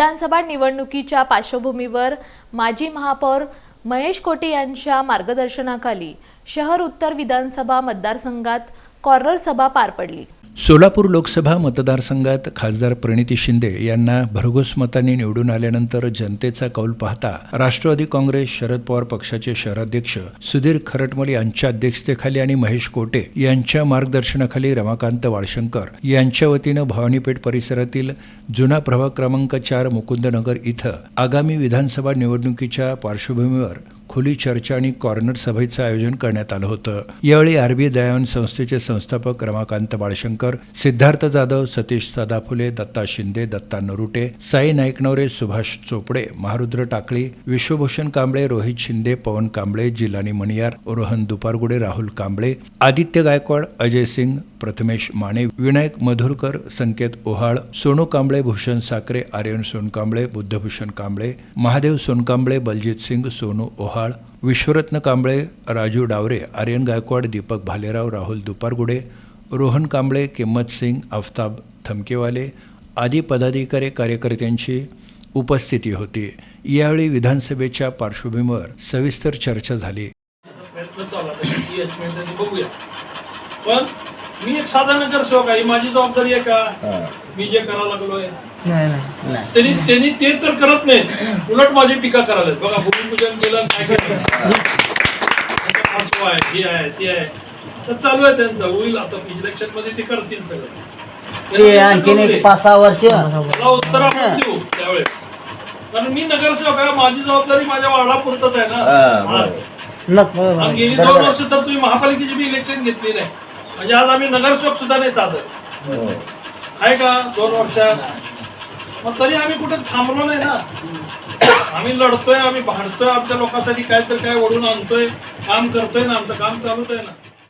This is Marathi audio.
विधानसभा निवडणुकीच्या पार्श्वभूमीवर माजी महापौर महेश कोटे यांच्या मार्गदर्शनाखाली शहर उत्तर विधानसभा मतदारसंघात कॉर्नर सभा पार पडली. सोलापूर लोकसभा मतदारसंघात खासदार प्रणिती शिंदे यांना भरघोस मतांनी निवडून आल्यानंतर जनतेचा कौल पाहता राष्ट्रवादी काँग्रेस शरद पवार पक्षाचे शहराध्यक्ष सुधीर खरटमल यांच्या अध्यक्षतेखाली आणि महेश कोटे यांच्या मार्गदर्शनाखाली रमाकांत वाळशंकर यांच्या वतीनं भवानीपेठ परिसरातील जुना प्रभाग क्रमांक चार मुकुंदनगर इथं आगामी विधानसभा निवडणुकीच्या पार्श्वभूमीवर खुली चर्चा आणि कॉर्नर सभेचं आयोजन करण्यात आलं होतं. यावेळी आरबी दयावन संस्थेचे संस्थापक रमाकांत बाळशंकर सिद्धार्थ जाधव सतीश सदाफुले दत्ता शिंदे दत्ता नरुटे साई नाईकनवरे सुभाष चोपडे महारुद्र टाकळी विश्वभूषण कांबळे रोहित शिंदे पवन कांबळे जिलानी मणियार रोहन दुपारगुडे राहुल कांबळे आदित्य गायकवाड अजय सिंग प्रथमेश माने विनायक मधुरकर संकेत ओहाळ सोनू कांबळे भूषण साखरे आर्यन सोनकांबळे बुद्धभूषण कांबळे महादेव सोनकांबळे बलजित सिंग सोनू ओहाळ विश्वरत्न कांबळे राजू डावरे आर्यन गायकवाड दीपक भालेराव राहुल दुपारगुडे रोहन कांबळे किंमत सिंग आफताब थमकेवाले आदी पदाधिकारी कार्यकर्त्यांची उपस्थिती होती. यावेळी विधानसभेच्या पार्श्वभूमीवर सविस्तर चर्चा झाली. मी एक साधा नगरसेवक आहे. ही माझी जबाबदारी आहे का? मी जे करायला लागलोय. त्यांनी त्यांनी ते तर करत नाही उलट माझी टीका करायला बघा भूमिपूजन केलं काय केलं? फसवा आहे हे आहे ते आहे. तर चालू आहे त्यांचं. होईल आता. इलेक्शनमध्ये ते करतील सगळं. ते आणखीन एक पाच सहा वर्ष. मला उत्तर आपण देऊ त्यावेळेस. कारण मी नगरसेवक आहे. माझी जबाबदारी माझ्या वार्डापुरतच आहे ना. आज. नको आणि गेली दोन वर्ष तर तुम्ही महापालिकेची बी इलेक्शन घेतली नाही. म्हणजे आज आम्ही नगरसेवक सुद्धा नाही चालत. आहे का दोन वर्षात? मग तरी आम्ही कुठे थांबलो नाही ना. आम्ही लढतोय आम्ही भांडतोय आमच्या लोकांसाठी काय तर काय ओढून आणतोय काम करतोय ना आमचं काम चालूच आहे ना.